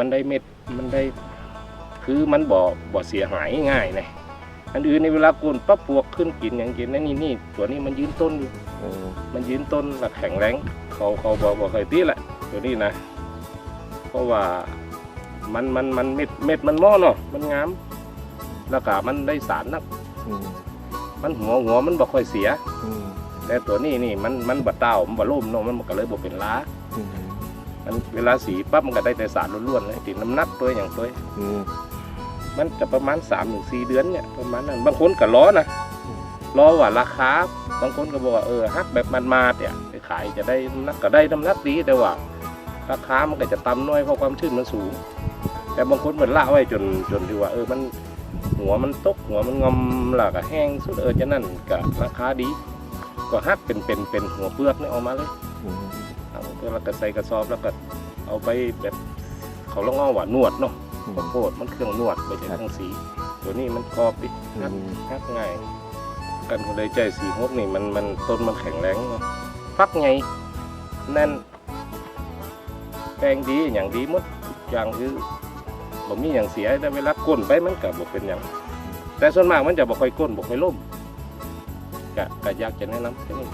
มันได้เม็ดมันได้คือมันบ่บ่เสียหายง่ายนะอันอื่นในเวลาโกนปั๊บปวกขึ้นกินอย่างกินนั่นนี่นี่ตัวนี้มันยืนต้นอยู่อืมมันยืนต้นหลักแข็งแรงเขาเขาบอกบอกเคยตีแหละตัวนี้นะ เพราะว่ามันมันมันเม็ดเม็ดมันหม้อเนาะมันงามแล้วก็มันได้สารนักอืมมันหัวหัวมันบ่ค่อยเสียอืมแต่ตัวนี้นี่มันมันบะเต้ามันบะล่มเนาะมันก็เลยบ่เป็นล้าอื มมันเวลาสีปั๊บมันก็ได้แต่สารล้วนๆเลยติดน้ำหนักตัวอย่างตัวอืมมันจะประมาณ3าถึงสเดือนเนี่ยประมาณนั้นบางคนก็ล้อนะล้อว่าราคาบางคนก็บอกว่าเออฮักแบบมันมาๆเนี่ยไปขายจะได้น้ำหนักก็ได้น้ำหนักดีแต่ว่า ราคามันก็จะต่ำน้อยเพราะความชื้นมันสูง แต่บางคนมันละไว้จนจนที่ว่าเออมันหัวมันตกหัวมันงอมหลักแห้งสุดเออจะนั่นก็ราคาดี ก็ฮักเป็นเป็นเป็นหัวเปลือกนี่ออกมาเลยอืม เอาเพื่อแล้วก็ใส่กระสอบแล้วก็เอาไปแบบเขาลองเอาว่านวดเนาะอืมข้าวโพดมันเครื่องนวดไม่ใช่เครื่องสี ตัวนี้มันกรอบดิอืฮักมฮักง่ายกันคนเลยใจสีหกนี่มันมันต้นมันแข็งแรงเนาะฟักไงแน่นแปลงดีอย่างดีหมดทุกอย่างคือผมมีอย่างเสียแต่เวลาก้นไปมันก็บ่เป็นอย่าง แต่ส่วนมากมันจะบ่ค่อยก้นบ่ค่อยล่มกะกะอยากจะแนะนำแค่นี้